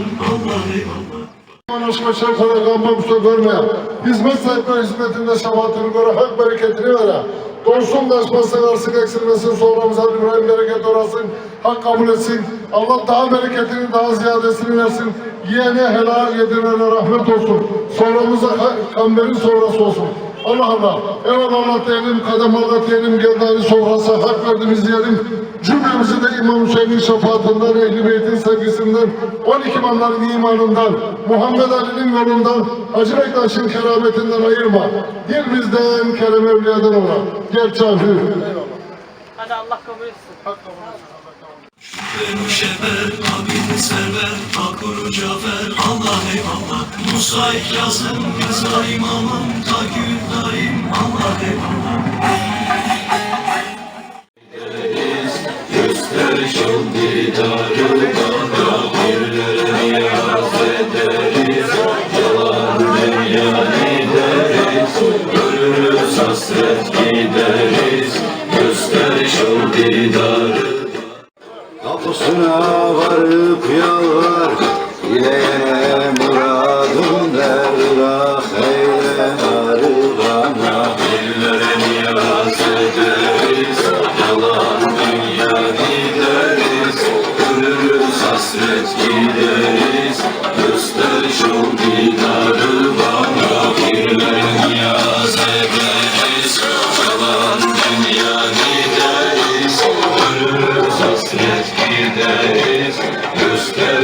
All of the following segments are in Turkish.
kavuşalım Allah eyvallah Anlaşma şartlara kalmamışta görmeye, hizmet sahipleri hizmetinde şefaatini göre, hak bereketini vere. Dostum daşmasın, arsın eksilmesin, sonramıza İbrahim bereket orasın, hak kabul etsin. Allah daha bereketini, daha ziyadesini versin. Yiyene helal yedirene rahmet olsun. Sonramıza kamberin sonrası olsun. Allah Allah. Evet Allah diyelim, kadem Allah diyelim, geldani sofrası, hak verdiğimiz diyelim. Cümlemizi de İmam Hüseyin'in şefaatinden, Ehl-i Beyt'in sevgisinden, 12 imamların imanından, Muhammed Ali'nin yolundan, Hacı Bektaş'ın kerametinden ayırma. Dilimizden Kerem Evliya'dan ola. Gel çarpı. Hadi Allah kabul etsin. Benu Şeber, abini server, Akuru Cafer, Allah eyvallah Musa İlyas'ım, Rıza İmamım, ta gül daim, Allah eyvallah Göster şol didarı bana Birlere niyaz ederiz Yalan Ölürüz hasret gideriz Kapısına varıp yalvar Dileyene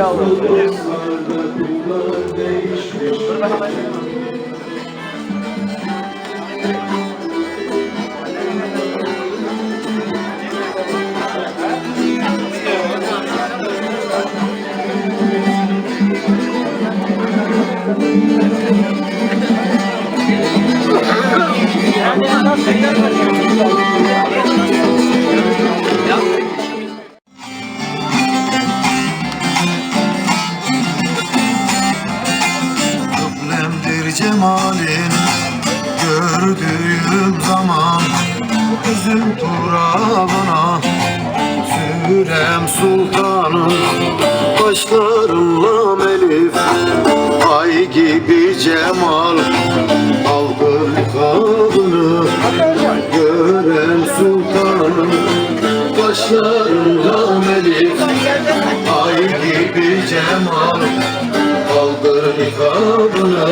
Kullar değişmiş cemalin Gördüğüm zaman Üzüm turabına Sürem sultanım Başlarımla melif. Ay gibi cemal Algın kabını Gören sultanım Başlarımla melif. Ay gibi cemal Kaldır nikabını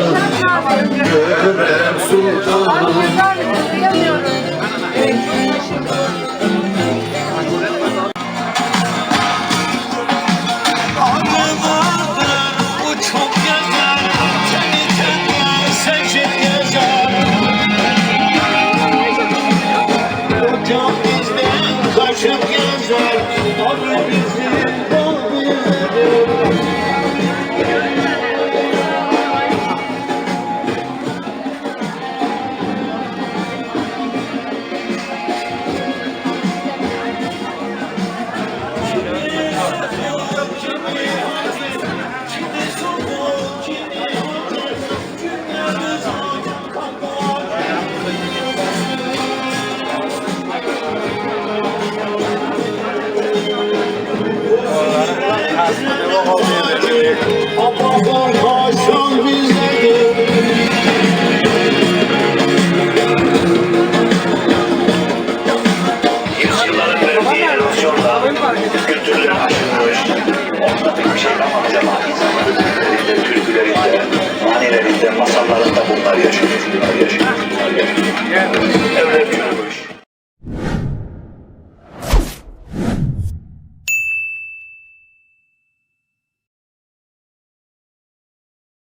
Görem sultanım Devlet